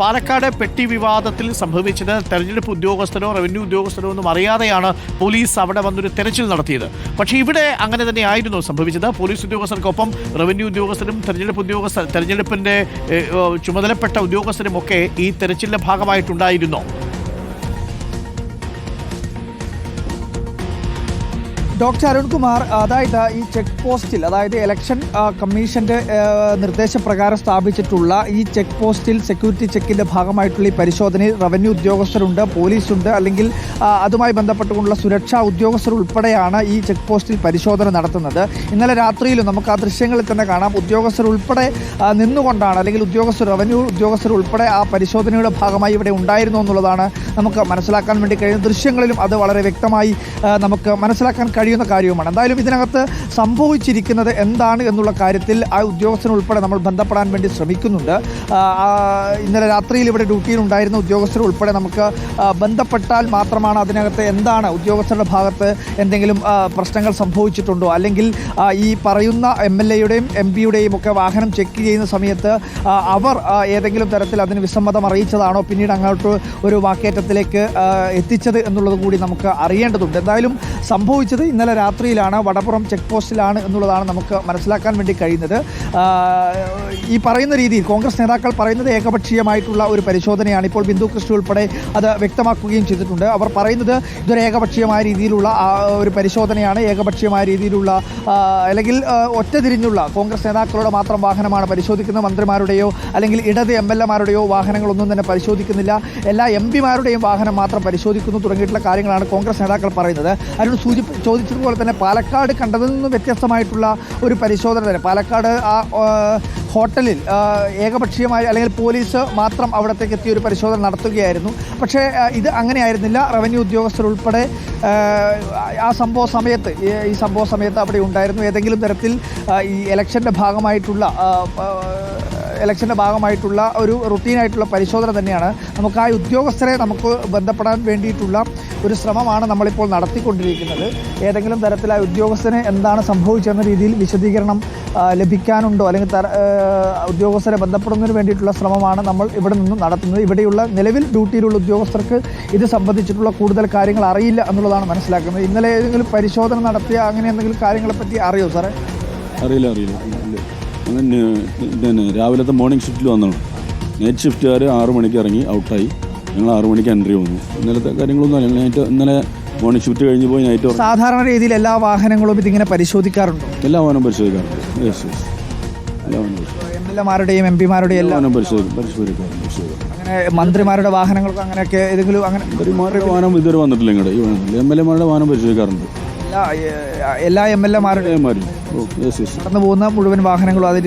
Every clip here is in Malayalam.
പാലക്കാട് പെട്ടി വിവാദത്തിൽ സംഭവിച്ചത് തെരഞ്ഞെടുപ്പ് ഉദ്യോഗസ്ഥരോ റവന്യൂ ഉദ്യോഗസ്ഥരോ ഒന്നും അറിയാതെയാണ് പോലീസ് അവിടെ വന്നൊരു തെരച്ചിൽ നടത്തിയത്. പക്ഷേ ഇവിടെ അങ്ങനെ തന്നെ ആയിരുന്നു സംഭവിച്ചത്. പോലീസ് ഉദ്യോഗസ്ഥർക്കൊപ്പം റവന്യൂ ഉദ്യോഗസ്ഥരും തെരഞ്ഞെടുപ്പ് ഉദ്യോഗസ്ഥ ഏഹ്, ചുമതലപ്പെട്ട ഉദ്യോഗസ്ഥരും ഒക്കെ ഈ തെരച്ചിലിന്റെ ഭാഗമായിട്ടുണ്ടായിരുന്നോ. ഡോക്ടർ അരുൺകുമാർ അതായത് ഈ ചെക്ക് പോസ്റ്റിൽ അതായത് ഇലക്ഷൻ കമ്മീഷന്റെ നിർദ്ദേശപ്രകാരം സ്ഥാപിച്ചിട്ടുള്ള ഈ ചെക്ക് പോസ്റ്റിൽ സെക്യൂരിറ്റി ചെക്കിന്റെ ഭാഗമായിട്ടുള്ള ഈ പരിശോധനയിൽ റവന്യൂ ഉദ്യോഗസ്ഥരുണ്ട് പോലീസുണ്ട് അല്ലെങ്കിൽ അതുമായി ബന്ധപ്പെട്ടുകൊണ്ടുള്ള സുരക്ഷാ ഉദ്യോഗസ്ഥർ ഉൾപ്പെടെയാണ് ഈ ചെക്ക് പോസ്റ്റിൽ പരിശോധന നടത്തുന്നത്. ഇന്നലെ രാത്രിയിലും നമുക്ക് ആ ദൃശ്യങ്ങളിൽ തന്നെ കാണാം. ഉദ്യോഗസ്ഥർ ഉൾപ്പെടെ നിന്നുകൊണ്ടാണ് അല്ലെങ്കിൽ ഉദ്യോഗസ്ഥർ റവന്യൂ ഉദ്യോഗസ്ഥർ ഉൾപ്പെടെ ആ പരിശോധനയുടെ ഭാഗമായി ഇവിടെ ഉണ്ടായിരുന്നു എന്നുള്ളതാണ് നമുക്ക് മനസ്സിലാക്കാൻ വേണ്ടി കഴിയുന്ന ദൃശ്യങ്ങളിലും അത് വളരെ വ്യക്തമായി നമുക്ക് മനസ്സിലാക്കാൻ കഴിയുന്ന കാര്യവുമാണ്. എന്തായാലും ഇതിനകത്ത് സംഭവിച്ചിരിക്കുന്നത് എന്താണ് എന്നുള്ള കാര്യത്തിൽ ആ ഉദ്യോഗസ്ഥനുൾപ്പെടെ നമ്മൾ ബന്ധപ്പെടാൻ വേണ്ടി ശ്രമിക്കുന്നുണ്ട്. ഇന്നലെ രാത്രിയിൽ ഇവിടെ ഡ്യൂട്ടിയിൽ ഉണ്ടായിരുന്ന ഉദ്യോഗസ്ഥർ ഉൾപ്പെടെ നമുക്ക് ബന്ധപ്പെട്ടാൽ മാത്രമാണ് അതിനകത്ത് എന്താണ് ഉദ്യോഗസ്ഥരുടെ ഭാഗത്ത് എന്തെങ്കിലും പ്രശ്നങ്ങൾ സംഭവിച്ചിട്ടുണ്ടോ? അല്ലെങ്കിൽ ഈ പറയുന്ന എം എൽ എയുടെയും എം പിയുടെയും ഒക്കെ വാഹനം ചെക്ക് ചെയ്യുന്ന സമയത്ത് അവർ ഏതെങ്കിലും തരത്തിൽ അതിന് വിസമ്മതം അറിയിച്ചതാണോ? പിന്നീട് അങ്ങോട്ട് ഒരു വാക്കേറ്റത്തിലേക്ക് എത്തിച്ചത് എന്നുള്ളത് കൂടി നമുക്ക് അറിയേണ്ടതുണ്ട്. എന്തായാലും സംഭവിച്ചത് ഇന്നലെ രാത്രിയിലാണ് വടപ്പുറം ചെക്ക് പോസ്റ്റിലാണ് എന്നുള്ളതാണ് നമുക്ക് മനസ്സിലാക്കാൻ വേണ്ടി കഴിയുന്നത്. ഈ പറയുന്ന രീതിയിൽ കോൺഗ്രസ് നേതാക്കൾ പറയുന്നത് ഏകപക്ഷീയമായിട്ടുള്ള ഒരു പരിശോധനയാണ്. ഇപ്പോൾ ബിന്ദു കൃഷ്ണ ഉൾപ്പെടെ അത് വ്യക്തമാക്കുകയും ചെയ്തിട്ടുണ്ട്. അവർ പറയുന്നത് ഇതൊരു ഏകപക്ഷീയമായ രീതിയിലുള്ള ഒരു പരിശോധനയാണ്. ഏകപക്ഷീയമായ രീതിയിലുള്ള അല്ലെങ്കിൽ ഒറ്റ തിരിഞ്ഞുള്ള കോൺഗ്രസ് നേതാക്കളുടെ മാത്രം വാഹനമാണ് പരിശോധിക്കുന്നത്. മന്ത്രിമാരുടെയോ അല്ലെങ്കിൽ ഇടത് എം എൽ എമാരുടെയോ വാഹനങ്ങളൊന്നും തന്നെ പരിശോധിക്കുന്നില്ല. എല്ലാ എം പിമാരുടെയും വാഹനം മാത്രം പരിശോധിക്കുന്നു തുടങ്ങിയിട്ടുള്ള കാര്യങ്ങളാണ് കോൺഗ്രസ് നേതാക്കൾ പറയുന്നത്. അരുൺ സൂചി ചോദിച്ചതുപോലെ തന്നെ പാലക്കാട് കണ്ടതിൽ നിന്ന് വ്യത്യസ്തമായിട്ടുള്ള ഒരു പരിശോധന തന്നെ. പാലക്കാട് ആ ഹോട്ടലിൽ ഏകപക്ഷീയമായി അല്ലെങ്കിൽ പോലീസ് മാത്രം അവിടത്തേക്ക് എത്തിയ ഒരു പരിശോധന നടത്തുകയായിരുന്നു. പക്ഷേ ഇത് അങ്ങനെയായിരുന്നില്ല. റവന്യൂ ഉദ്യോഗസ്ഥർ ഉൾപ്പെടെ ആ, സംഭവ സമയത്ത് ഈ- സംഭവ സമയത്ത് അവിടെ ഉണ്ടായിരുന്നു. ഏതെങ്കിലും തരത്തിൽ ഈ ഇലക്ഷന്റെ ഭാഗമായിട്ടുള്ള ഇലക്ഷന്റെ ഭാഗമായിട്ടുള്ള ഒരു റുട്ടീനായിട്ടുള്ള പരിശോധന തന്നെയാണ്. നമുക്ക് ആ ഉദ്യോഗസ്ഥരെ നമുക്ക് ബന്ധപ്പെടാൻ വേണ്ടിയിട്ടുള്ള ഒരു ശ്രമമാണ് നമ്മളിപ്പോൾ നടത്തിക്കൊണ്ടിരിക്കുന്നത്. ഏതെങ്കിലും തരത്തിൽ ആ ഉദ്യോഗസ്ഥന് എന്താണ് സംഭവിച്ചെന്ന രീതിയിൽ വിശദീകരണം ലഭിക്കാനുണ്ടോ? അല്ലെങ്കിൽ തര- ഉദ്യോഗസ്ഥരെ ബന്ധപ്പെടുന്നതിന് വേണ്ടിയിട്ടുള്ള ശ്രമമാണ് നമ്മൾ ഇവിടെ നിന്ന് നടത്തുന്നത്. ഇവിടെയുള്ള നിലവിൽ ഡ്യൂട്ടിയിലുള്ള ഉദ്യോഗസ്ഥർക്ക് ഇത് സംബന്ധിച്ചിട്ടുള്ള കൂടുതൽ കാര്യങ്ങൾ അറിയില്ല എന്നുള്ളതാണ് മനസ്സിലാക്കുന്നത്. ഇന്നലെ ഏതെങ്കിലും പരിശോധന നടത്തിയ അങ്ങനെ എന്തെങ്കിലും കാര്യങ്ങളെപ്പറ്റി അറിയോ സാറേ? അറിയില്ല അറിയില്ല. പിന്നെ രാവിലത്തെ മോർണിംഗ് ഷിഫ്റ്റിൽ വന്നതാണ് നൈറ്റ് ഷിഫ്റ്റുകാർ ആറു മണിക്ക് ഇറങ്ങി ഔട്ടായി ഞങ്ങൾ ആറു മണിക്ക് എൻട്രി വന്നു. ഇന്നലത്തെ കാര്യങ്ങളൊന്നും അല്ല നൈറ്റ് ഇന്നലെ മോർണിംഗ് ഷിഫ്റ്റ് കഴിഞ്ഞ് പോയി നൈറ്റ്. സാധാരണ രീതിയിൽ എല്ലാ വാഹനങ്ങളും ഇതിങ്ങനെ പരിശോധിക്കാറുണ്ട്? എല്ലാ വാഹനവും പരിശോധിക്കാറുണ്ട്. യെസ് യെസ് എല്ലാ വാഹനവും എം എൽ എമാരുടെയും എം പിമാരുടെയും എല്ലാ വാഹനവും പരിശോധിക്കും പരിശോധിക്കാറുണ്ട്. പരിശോധിക്കാറുണ്ട്. അങ്ങനെ മന്ത്രിമാരുടെ വാഹനങ്ങൾക്ക് അങ്ങനെയൊക്കെ ഏതെങ്കിലും അങ്ങനെ മന്ത്രിമാരുടെ വാഹനം ഇതുവരെ വന്നിട്ടില്ല ഇങ്ങോട്ട്. ഈ വാഹനത്തിൽ എം എൽ എമാരുടെ വാഹനം പരിശോധിക്കാറുണ്ട്. എല്ലാ എം എൽ എമാരുടെ കടന്നു പോകുന്ന മുഴുവൻ വാഹനങ്ങളും അതിൽ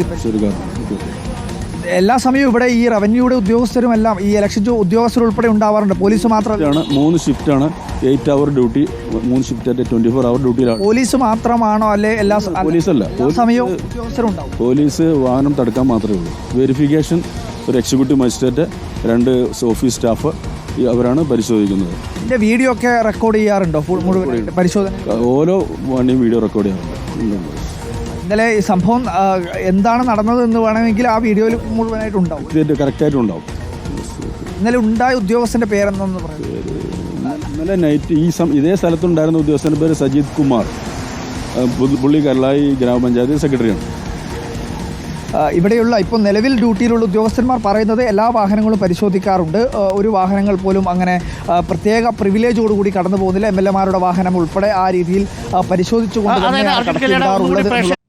എല്ലാ സമയവും ഇവിടെ ഈ റവന്യൂയുടെ ഉദ്യോഗസ്ഥരും എല്ലാം ഈ ഇലക്ഷൻ ഉദ്യോഗസ്ഥർ ഉൾപ്പെടെ ഉണ്ടാവാറുണ്ട്. പോലീസ് മാത്രമാണ് മൂന്ന് ഷിഫ്റ്റ് ആണ്. എയ്റ്റ് അവർ ഡ്യൂട്ടി മൂന്ന് ഷിഫ്റ്റ് ട്വന്റി ഫോർ അവർ ഡ്യൂട്ടിയിലാണ് പോലീസ് മാത്രമാണോ അല്ലെ എല്ലാ പോലീസ് അല്ല, സമയവും ഉദ്യോഗസ്ഥരും ഉണ്ടാവും പോലീസ് വാഹനം തടുക്കാൻ മാത്രമേ ഉള്ളൂ. വെരിഫിക്കേഷൻ ഒരു എക്സിക്യൂട്ടീവ് മജിസ്ട്രേറ്റ് രണ്ട് ഓഫീസ് സ്റ്റാഫ് അവരാണ് പരിശോധിക്കുന്നത്. ഇതിന്റെ വീഡിയോ ഒക്കെ റെക്കോർഡ് ചെയ്യാറുണ്ടോ? ഫുൾ മുഴുവൻ പരിശോധന ഓരോ വണ്ടിയും വീഡിയോ റെക്കോർഡ് ചെയ്യാറുണ്ട്. ഇന്നലെ ഈ സംഭവം എന്താണ് നടന്നത് എന്ന് വേണമെങ്കിൽ ആ വീഡിയോയിൽ മുഴുവനായിട്ട് ഉണ്ടാവും. ഇത് കറക്റ്റായിട്ടുണ്ടാവും ഇന്നലെ ഉണ്ടായ ഉദ്യോഗസ്ഥന്റെ പേരെന്താന്ന് പറയുന്നത് ഇന്നലെ നൈറ്റ് ഈ ഇതേ സ്ഥലത്തുണ്ടായിരുന്ന ഉദ്യോഗസ്ഥന്റെ പേര് സജീത് കുമാർ. പുള്ളി കല്ലായി ഗ്രാമപഞ്ചായത്ത് സെക്രട്ടറിയാണ്. ഇവിടെയുള്ള ഇപ്പോൾ നിലവിൽ ഡ്യൂട്ടിയിലുള്ള ഉദ്യോഗസ്ഥന്മാർ പറയുന്നത് എല്ലാ വാഹനങ്ങളും പരിശോധിക്കാറുണ്ട്. ഒരു വാഹനങ്ങൾ പോലും അങ്ങനെ പ്രത്യേക പ്രിവിലേജോടുകൂടി കടന്നു പോകുന്നില്ല എം എൽ എമാരുടെ വാഹനം ഉൾപ്പെടെ ആ രീതിയിൽ പരിശോധിച്ചുകൊണ്ട് തന്നെയാണ് കടത്തിവിടാറുള്ളത്